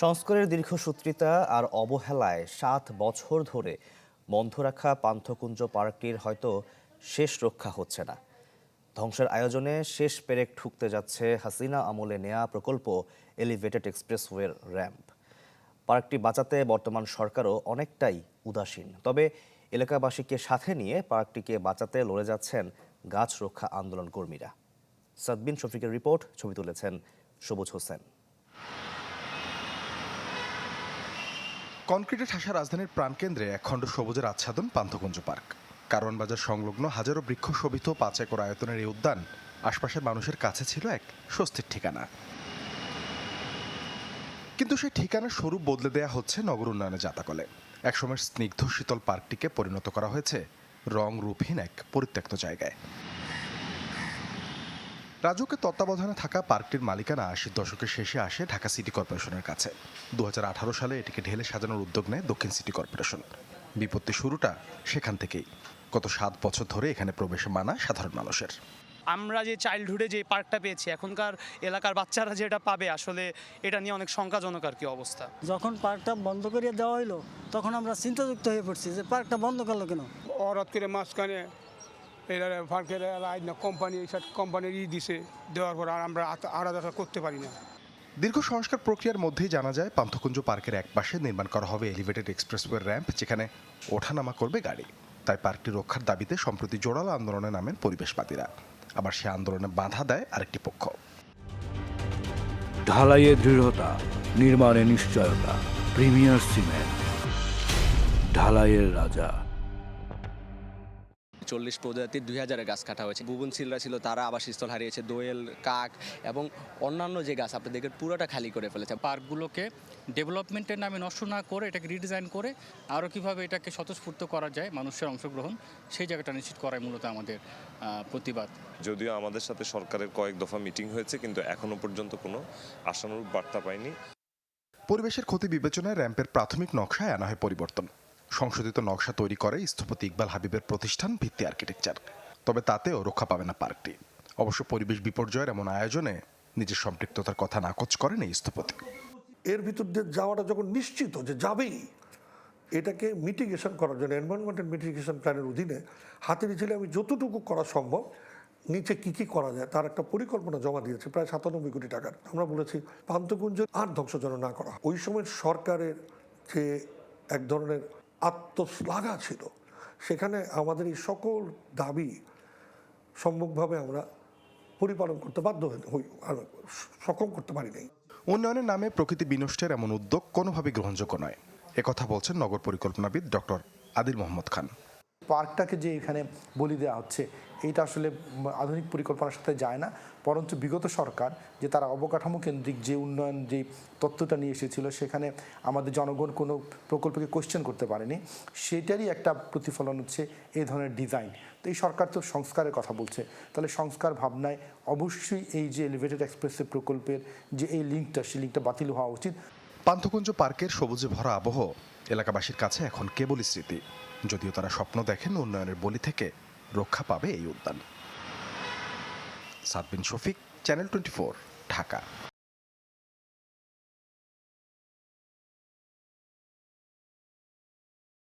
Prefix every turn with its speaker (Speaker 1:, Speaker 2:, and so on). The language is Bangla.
Speaker 1: সংস্কারের দীর্ঘসূত্রিতা আর অবহেলায় সাত বছর ধরে বন্ধ রাখা পান্থকুঞ্জ পার্কটির হয়তো শেষ রক্ষা হচ্ছে না। ধ্বংসের আয়োজনে শেষ পেরেক ঠুকতে যাচ্ছে হাসিনা আমলে নেয়া প্রকল্প এলিভেটেড এক্সপ্রেসওয়ের র্যাম্প পার্কটি বাঁচাতে বর্তমান সরকারও অনেকটাই উদাসীন। তবে এলাকাবাসীকে সাথে নিয়ে পার্কটিকে বাঁচাতে লড়ে যাচ্ছেন গাছ রক্ষা আন্দোলন কর্মীরা। সাদবিন শফিকের রিপোর্ট, ছবি তুলেছেন সবুজ হোসেন।
Speaker 2: কনক্রিটে ঠাসা রাজধানীর প্রাণকেন্দ্রে এক খণ্ড সবুজের আচ্ছাদন পান্থকুঞ্জ পার্ক। কারওয়ান বাজার সংলগ্ন হাজারো বৃক্ষ শোভিত পাঁচ একর আয়তনের এই উদ্যান আশপাশের মানুষের কাছে ছিল এক স্বস্তির ঠিকানা। কিন্তু সেই ঠিকানার স্বরূপ বদলে দেয়া হচ্ছে নগর উন্নয়নের জাতাকলে। একসময় স্নিগ্ধ শীতল পার্কটিকে পরিণত করা হয়েছে রং রূপহীন এক পরিত্যক্ত জায়গায়। রাজুকের তত্ত্বাবধানে থাকা পার্কটির মালিকানা আশির দশকের শেষে আসে ঢাকা সিটি কর্পোরেশনের কাছে। দু হাজার আঠারো সালে এটিকে ঢেলে সাজানোর উদ্যোগ নেয় দক্ষিণ সিটি কর্পোরেশন। বিপত্তি শুরুটা সেখান থেকেই। গত সাত বছর ধরে এখানে প্রবেশে মানা সাধারণ মানুষের।
Speaker 3: আমরা যে চাইল্ডহুডে যে পার্কটা পেয়েছি এখনকার এলাকার বাচ্চারা যেটা পাবে আসলে এটা নিয়ে অনেক শঙ্কাজনক আর কি অবস্থা।
Speaker 4: যখন পার্কটা বন্ধ করিয়ে দেওয়া হইল তখন আমরা চিন্তাযুক্ত হয়ে পড়ছি যে পার্কটা বন্ধ করল কেন?
Speaker 5: অরত করে মাঝখানে এরা ফার্কের আইন কোম্পানি এইসব কোম্পানির ই দিছে দেওয়ার পর আর আমরা আলাদা করতে পারি না।
Speaker 2: দীর্ঘ সংস্কার প্রক্রিয়ার মধ্যেই জানা যায় পান্থকুঞ্জ পার্কের এক পাশে নির্মাণ করা হবে এলিভেটেড এক্সপ্রেসওয়ে র্যাম্প যেখানে ওঠানামা করবে গাড়ি। তাই পার্কটি রক্ষার দাবিতে সম্প্রতি জোরালো আন্দোলনে নামেন পরিবেশবাদীরা। আবার সে আন্দোলনে বাধা দেয় আরেকটি পক্ষ।
Speaker 6: ঢালাইয়ে দৃঢ়তা নির্মাণে নিশ্চয়তা প্রিমিয়ার সিমেন্ট ঢালাইয়ের রাজা।
Speaker 7: চল্লিশ প্রজাতির দুই হাজারের গাছ কাটা হয়েছে। বুবন সিলরা ছিল তারা আবাসস্থল হারিয়েছে দোয়েল কাক এবং অন্যান্য যে গাছ আপনি দেখেন পুরোটা খালি করে ফেলেছে।
Speaker 8: পার্কগুলোকে ডেভেলপমেন্টের নামে নষ্ট না করে এটাকে রিডিজাইন করে আরও কীভাবে এটাকে স্বতঃস্ফূর্ত করা যায় মানুষের অংশগ্রহণ সেই জায়গাটা নিশ্চিত করাই মূলত আমাদের প্রতিবাদ।
Speaker 9: যদিও আমাদের সাথে সরকারের কয়েক দফা মিটিং হয়েছে কিন্তু এখনও পর্যন্ত কোনো আশানুরূপ বার্তা পাইনি।
Speaker 2: পরিবেশের ক্ষতি বিবেচনায় র্যাম্পের প্রাথমিক নকশায় আনা হয় পরিবর্তন। সংশোধিত নকশা তৈরি করে স্থপতি ইকবাল হাবিবের প্রতিষ্ঠান ভিত্তি আর্কিটেকচার। তবে তাতেও রক্ষা পাবে না পার্কটি। অবশ্য পরিবেশ বিপর্যয়ের এমন আয়োজনে নিজের সম্পৃক্ততার কথা নাকচ করেন এই স্থপতি।
Speaker 10: এর ভিতর দিয়ে যাওয়াটা যখন নিশ্চিত যে যাবেই, এটাকে মিটিগেশন করার জন্য এনভায়রনমেন্টাল মিটিগেশন প্ল্যানের অধীনে হাতের ছেলে আমি যতটুকু করা সম্ভব, নিচে কি কি করা যায় তার একটা পরিকল্পনা জমা দিয়েছে, প্রায় সাতানব্বই কোটি টাকার। আমরা বলেছি পান্তকুঞ্জ আর ধ্বংস যেন না করা। ওই সময় সরকারের যে এক ধরনের আত্মশ্লাঘা ছিল। সেখানে আমাদের এই সকল দাবি সম্মুখভাবে আমরা পরিপালন করতে বাধ্য হই- আর সক্ষম করতে পারি নাই।
Speaker 2: উন্নয়নের নামে প্রকৃতি বিনষ্টের এমন উদ্যোগ কোনোভাবে গ্রহণযোগ্য নয়। একথা বলছেন নগর পরিকল্পনাবিদ ডক্টর আদিল মোহাম্মদ খান।
Speaker 11: পার্কটাকে যে এখানে বলি দেওয়া হচ্ছে এটা আসলে আধুনিক পরিকল্পনার সাথে যায় না। বরঞ্চ বিগত সরকার যে তারা অবকাঠামো কেন্দ্রিক যে উন্নয়ন যে তত্ত্বটা নিয়ে এসেছিল, সেখানে আমাদের জনগণ কোনো প্রকল্পকে কোশ্চেন করতে পারেনি। সেটারই একটা প্রতিফলন হচ্ছে এই ধরনের ডিজাইন তো এই সরকার তো সংস্কারের কথা বলছে। তাহলে সংস্কার ভাবনায় অবশ্যই এই যে এলিভেটেড এক্সপ্রেসের প্রকল্পের যে এই লিঙ্কটা সেই লিঙ্কটা বাতিল হওয়া উচিত।
Speaker 2: পান্থকুঞ্জ পার্কের সবুজে ভরা আবহ এলাকাবাসীর কাছে এখন কেবলই স্মৃতি। যদিও তারা স্বপ্ন দেখেন উন্নয়নের বলি থেকে রক্ষা পাবে এই উদ্যান। Sadbin Shafiq, channel twenty Dhaka.